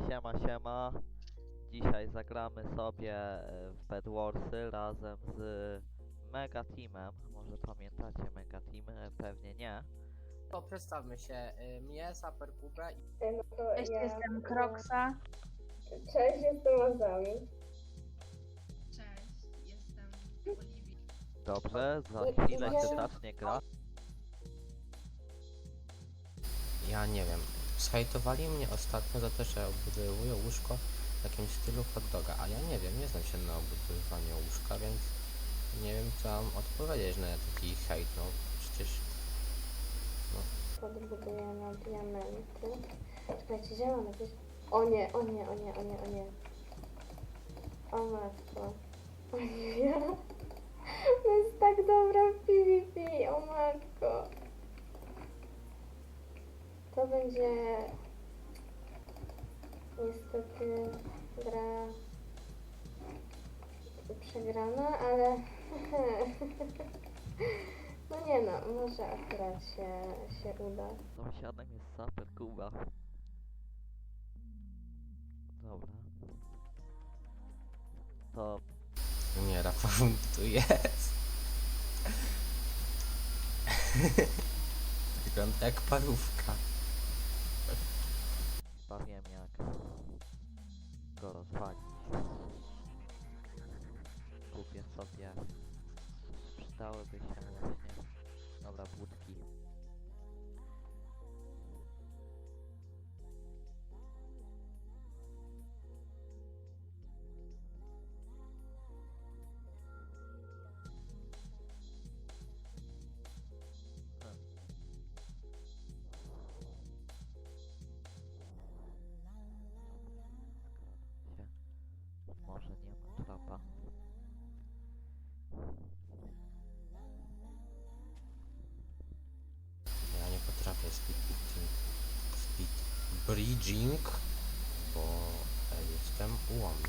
Siema, siema. Dzisiaj zagramy sobie e, w Bedwarsy razem z Mega Teamem. Może pamiętacie Mega Team? E, Pewnie nie. To przedstawmy się. Y, Mnie, Saper Kubę i No to Cześć, ja, jestem Kroksa. Cześć, jestem Azami. Cześć, jestem Oliwii. Dobrze, za chwilę się zacznie gra. Ja nie wiem. Zhejtowali mnie ostatnio za to, że obudowuję łóżko w takim stylu hot doga, a ja nie wiem, nie znam się na obudowywaniu łóżka, więc nie wiem co mam odpowiedzieć na taki hejt, no przecież Podbuduję na diamenty. Czekajcie, gdzie mam jakieś... O nie, o nie, o nie, o nie, o nie. O matko. O nie. To jest tak dobra w PvP, o matko. To będzie... Niestety gra przegrana, ale... No nie no, może akurat się, się uda. Sąsiadem jest Saper Kuba. Dobra. To nie, Rafał tu jest. Wygląda jak parówka. Chyba wiem jak go rozwalić. Może nie ma trapa. Ja nie potrafię speed bridging, speed bridging, bo e, jestem ułomny,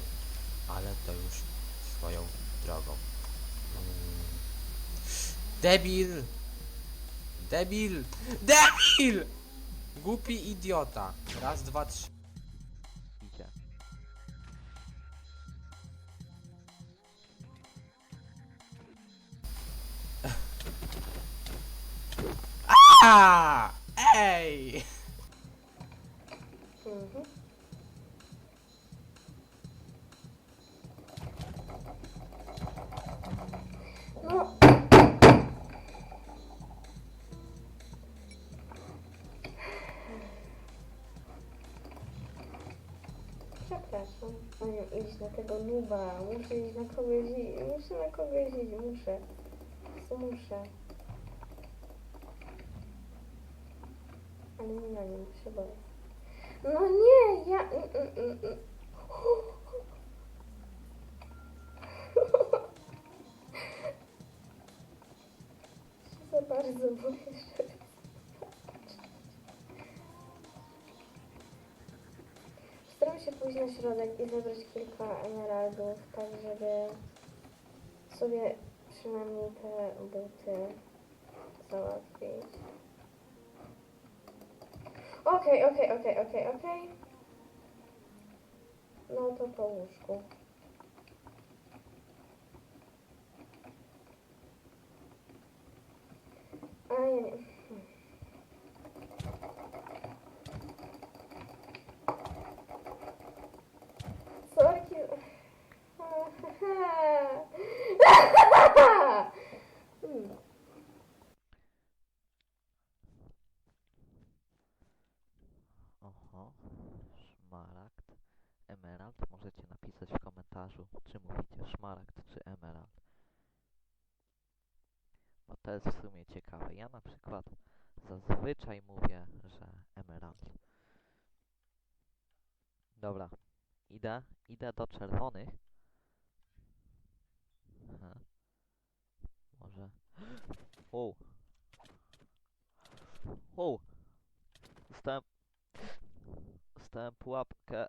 ale to już swoją drogą. Mm. Debil! Debil! Debil! Głupi idiota. Raz, dwa, trzy. A! Ej! Przepraszam. Mają iść na tego nuba. Muszę iść na kogoś iść. Muszę na kogoś iść. Muszę. Muszę. Ale nie nim się boję. No nie, ja... mm, mm, mm, za bardzo boję, żeby Staram się pójść na środek i zebrać kilka emeraldów, tak żeby sobie przynajmniej te buty załatwić. Okej, okej, okej, okej, okej. No to po łóżku. A ja nie. Hmm. czy mówicie szmaragd, czy emerald. Bo to jest w sumie ciekawe. Ja na przykład zazwyczaj mówię, że emerald. Dobra. Idę, idę do czerwonych. Aha. Może... Wow. Wow. Dostałem... Dostałem pułapkę.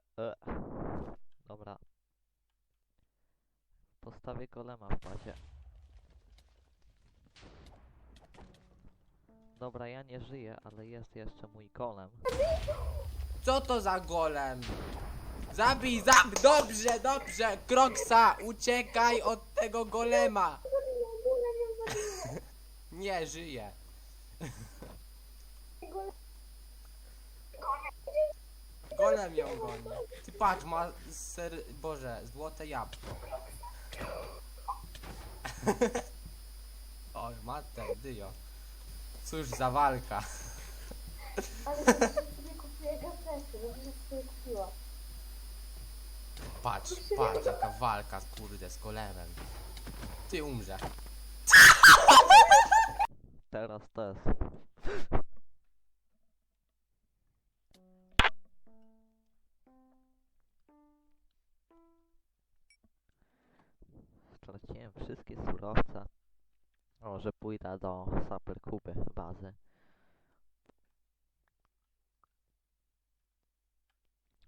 Dobra. Postawię golema w bazie. Dobra, ja nie żyję, ale jest jeszcze mój golem. Co to za golem? Zabij, zabij! Dobrze, dobrze! Kroksa, uciekaj od tego golema! Nie, żyje. Golem ją goni. Ty patrz, ma ser... Boże, złote jabłko. Oj, matę, dyjo. Cóż za walka. Ale że sobie kupuję gazety, dobrze, że sobie kupiła. Patrz, patrz, jaka walka, kurde, z golemem. Ty umrze. Teraz to Straciłem wszystkie surowce. Może pójdę do Super Kuby bazy.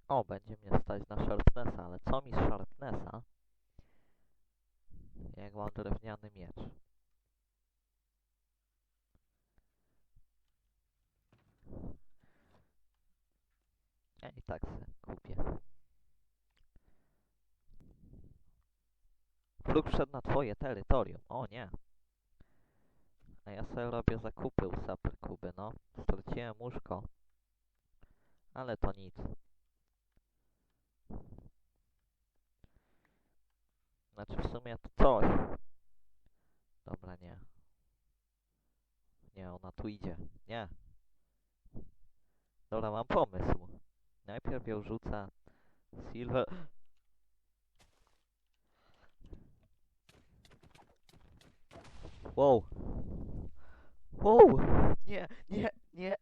O, będzie mnie stać na Sharpnessa, ale co mi z Sharpnessa? Jak mam drewniany miecz. Ja i tak se kupię. Fluk wszedł na twoje terytorium. O nie. A ja sobie robię zakupy u Super Kuby, no. Straciłem łóżko. Ale to nic. Znaczy w sumie to coś. Dobra, nie. Nie, ona tu idzie. Nie. Dobra, mam pomysł. Najpierw ją rzucę Silver. Wow. Wow. Nie, nie, nie.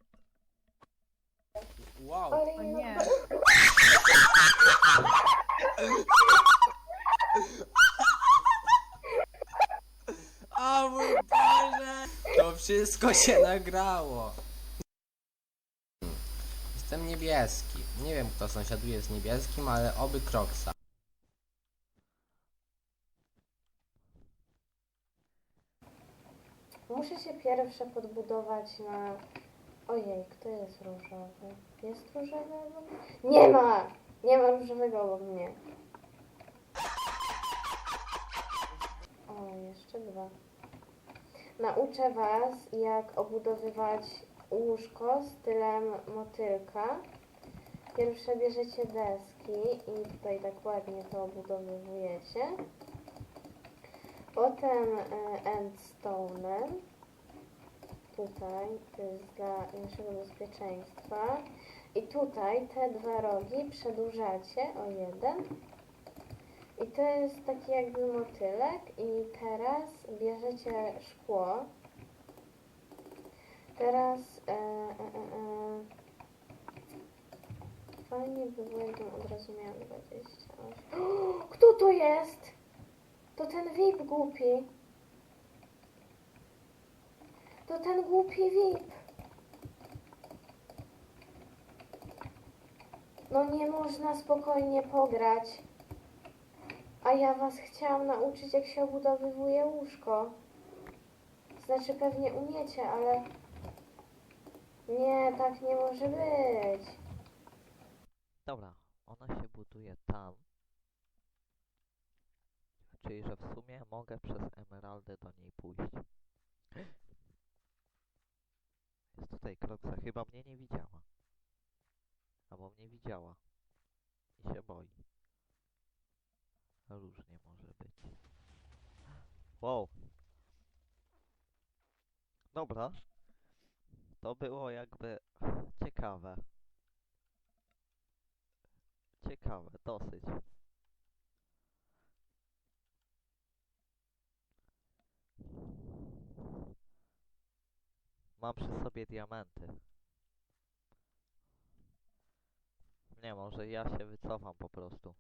Wow. O nie. O mój Boże! To wszystko się nagrało. Jestem niebieski. Nie wiem kto sąsiaduje z niebieskim, ale oby Kroksa. Muszę się pierwsze podbudować na... Ojej, kto jest różowy? Jest różowy obok mnie? Nie ma! Nie ma różowego obok mnie. O, jeszcze dwa. Nauczę Was, jak obudowywać łóżko stylem motylka. Pierwsze bierzecie deski i tutaj tak ładnie to obudowywujecie. Potem e, endstone'em. Tutaj, to jest dla naszego bezpieczeństwa. I tutaj te dwa rogi przedłużacie o jeden. I to jest taki jakby motylek. I teraz bierzecie szkło. Teraz e, e, e, e. fajnie by było, jakbym od razu miała 28. O, kto to jest? To ten VIP głupi. To ten głupi VIP. No nie można spokojnie pograć. A ja was chciałam nauczyć, jak się obudowywuje łóżko. Znaczy pewnie umiecie, ale... Nie, tak nie może być. Dobra, ona się buduje tam. Czyli, że w sumie mogę przez emeraldę do niej pójść. Jest tutaj Kroksa, chyba mnie nie widziała. Albo mnie widziała. I się boi. Różnie może być. Wow. Dobra. To było jakby ciekawe. Ciekawe, dosyć. Mam przy sobie diamenty. Nie, może ja się wycofam po prostu.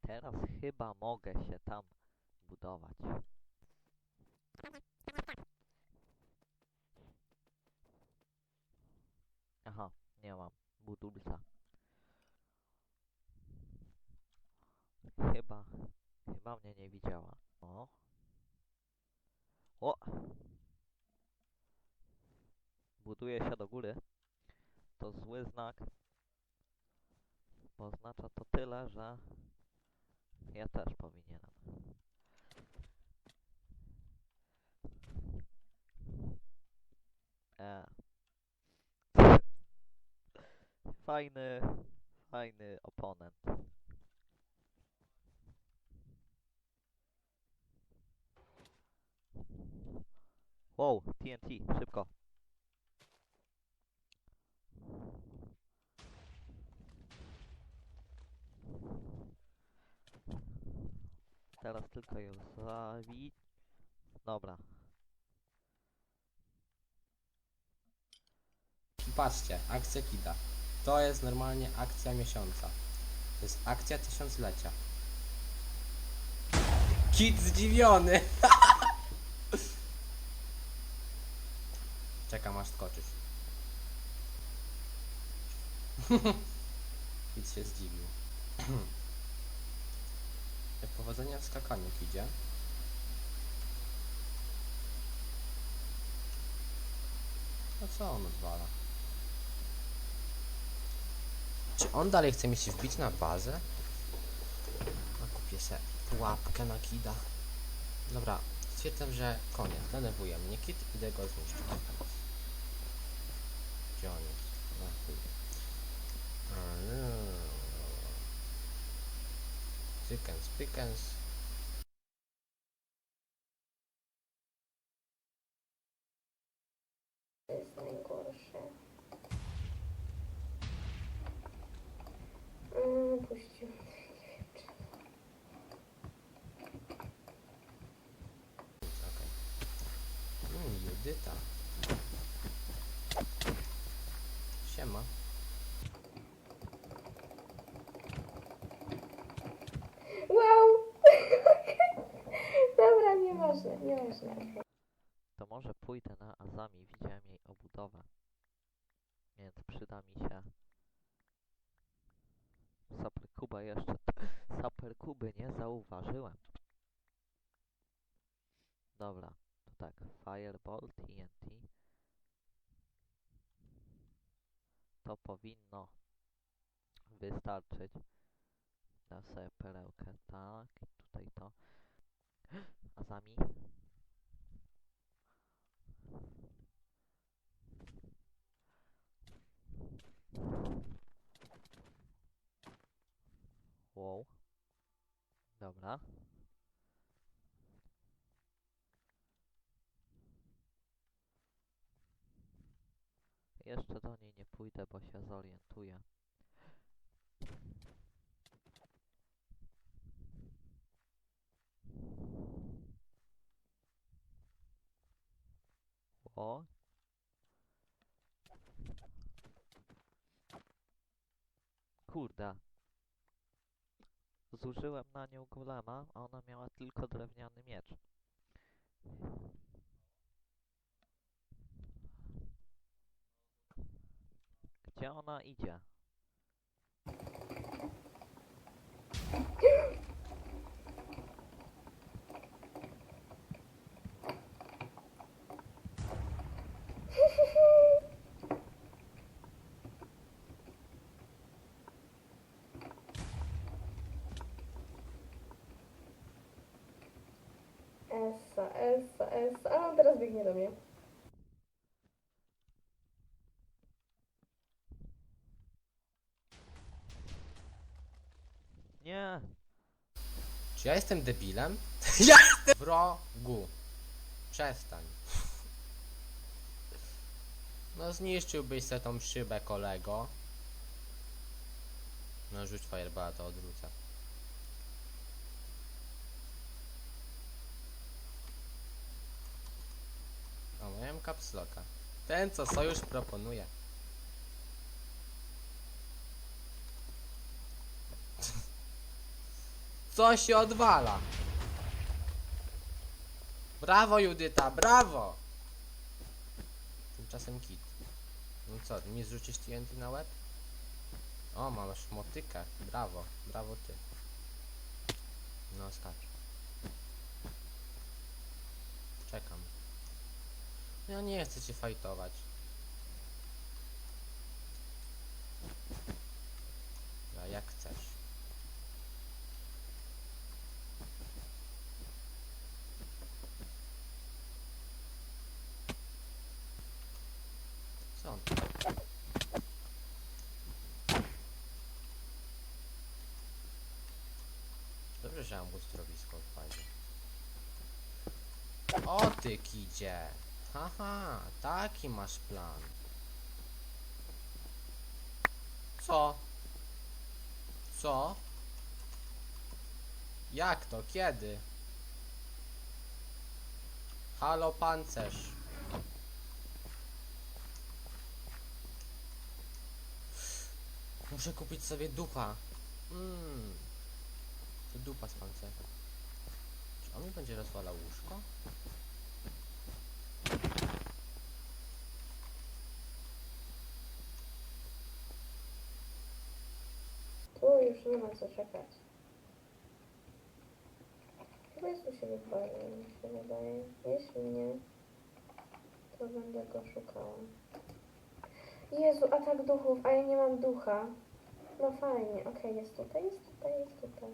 Teraz chyba mogę się tam budować. Aha, nie mam budulca. Chyba, chyba mnie nie widziała. O. O! Buduje się do góry. To zły znak. Bo oznacza to tyle, że ja też powinienem. E. Fajny, fajny oponent. Wow, TNT, szybko. Teraz tylko ją zabić. Dobra. Patrzcie, akcja Kida. To jest normalnie akcja miesiąca. To jest akcja tysiąclecia. Kid zdziwiony! Czekam aż skoczysz. Kid się zdziwił. Powodzenia w skakaniu, Kidzie. No co on odwala? Czy on dalej chce mi się wbić na bazę? A kupię se pułapkę na kida. Dobra, stwierdzam, że koniec. Denerwuje mnie kid, idę go zniszczyć. Gdzie on jest? practicants może pójdę na Azami, widziałem jej obudowę. Więc przyda mi się Super Kuba jeszcze. Super Kuby nie zauważyłem. Dobra, to tak. Fireball, TNT. To powinno wystarczyć. Dam sobie perełkę, tak. Tutaj to. Azami. Wow. Dobra. Jeszcze do niej nie pójdę, bo się zorientuję. O. Kurde. Zużyłem na nią golema, a ona miała tylko drewniany miecz. Gdzie ona idzie? Essa, essa, essa. A on teraz biegnie do mnie. Nie! Czy ja jestem debilem? ja jestem wrogu. Przestań. No zniszczyłbyś se tą szybę, kolego. No rzuć fireballa, to odwrócę. O, miałem kapsloka. Ten, co sojusz proponuje. Co się odwala? Brawo Judyta, brawo! Tymczasem kit. No co, mi zrzucisz TNT na łeb? O, masz motykę. Brawo, brawo ty. No skacz. Czekam. Ja nie chcę cię fajtować. No jak chcesz. Co? Dobrze, że mam ustrowisko odpalił. O ty kidzie! Haha, taki masz plan. Co? Co? Jak to? Kiedy? Halo pancerz. Muszę kupić sobie ducha. Mmm. To dupa z pancerza. Czy on mi będzie rozwalał łóżko? Nie ma co czekać. Chyba jest u siebie barze, mi się wydaje. Jeśli nie, to będę go szukała. Jezu, atak duchów, a ja nie mam ducha. No fajnie, okej, jest tutaj, jest tutaj, jest tutaj.